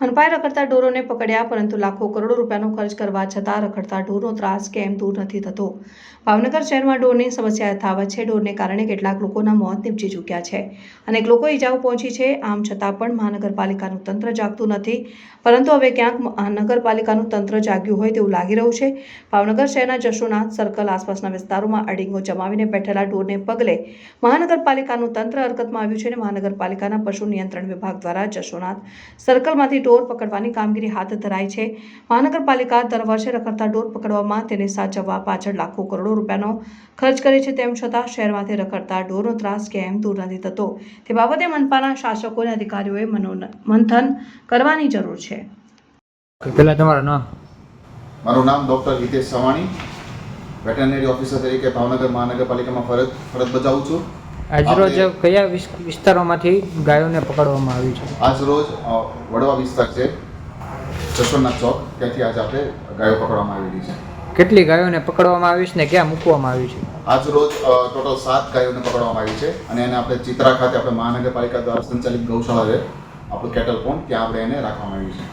ઝડપાઈ રખડતા ઢોરોને પકડ્યા, પરંતુ લાખો કરોડો રૂપિયાનો ખર્ચ કરવા છતાં રખડતા ઢોરનો ત્રાસ કેમ દૂર નથી થતો? ભાવનગર શહેરમાં ઢોરની સમસ્યા યથાવત છે. ઢોરને કારણે કેટલાક લોકોના મોત નીપજી ચૂક્યા છે. અનેક લોકો ઈજાઓ પહોંચી છે. આમ છતાં પણ મહાનગરપાલિકાનું તંત્ર જાગતું નથી. પરંતુ હવે ક્યાંક મહાનગરપાલિકાનું તંત્ર જાગ્યું હોય તેવું લાગી રહ્યું છે. ભાવનગર શહેરના જશોનાથ સર્કલ આસપાસના વિસ્તારોમાં અડીંગો જમાવીને બેઠેલા ઢોરને પગલે મહાનગરપાલિકાનું તંત્ર હરકતમાં આવ્યું છે અને મહાનગરપાલિકાના પશુ નિયંત્રણ વિભાગ દ્વારા જશોનાથ સર્કલમાંથી ઢોર પકડવાની કામગીરી હાથ ધરાઈ છે. મહાનગરપાલિકા દર વર્ષે રખડતા ઢોર પકડવામાં તેને સાચવવા પાછળ લાખો કરોડો રૂપિયાનો ખર્ચ કરે છે. તેમ છતાં શહેરમાંથી રખડતા ઢોરનો ત્રાસ કેમ દૂર નથી થતો. તે બાબતે મનપાના શાસકો અને અધિકારીઓએ મંથન કરવાની જરૂર છે. પેલા તમારું નામ? મારું નામ doctor Hitesh Savani veterinary officer તરીકે ભાવનગર મહાનગરપાલિકામાં ફરજ ફરજ બજાવું છું. આજરોજ કયા વિસ્તારોમાંથી ગાયોને પકડવામાં આવી છે? આજ રોજ વડવા વિસ્તાર છે જશોરનાથ ચોક ત્યાંથી આજે આપણે ગાયો પકડવામાં આવેલી છે. કેટલી ગાયોને પકડવામાં આવી છે ને ક્યાં મૂકવામાં આવી છે? આજ રોજ ટોટલ સાત ગાયોને પકડવામાં આવી છે અને એને આપણે ચિત્રા ખાતે આપણે મહાનગરપાલિકા દ્વારા સંચાલિત ગૌશાળા છે આપણું કેટલ પોન્ટ ત્યાં આપણે એને રાખવામાં આવી છે.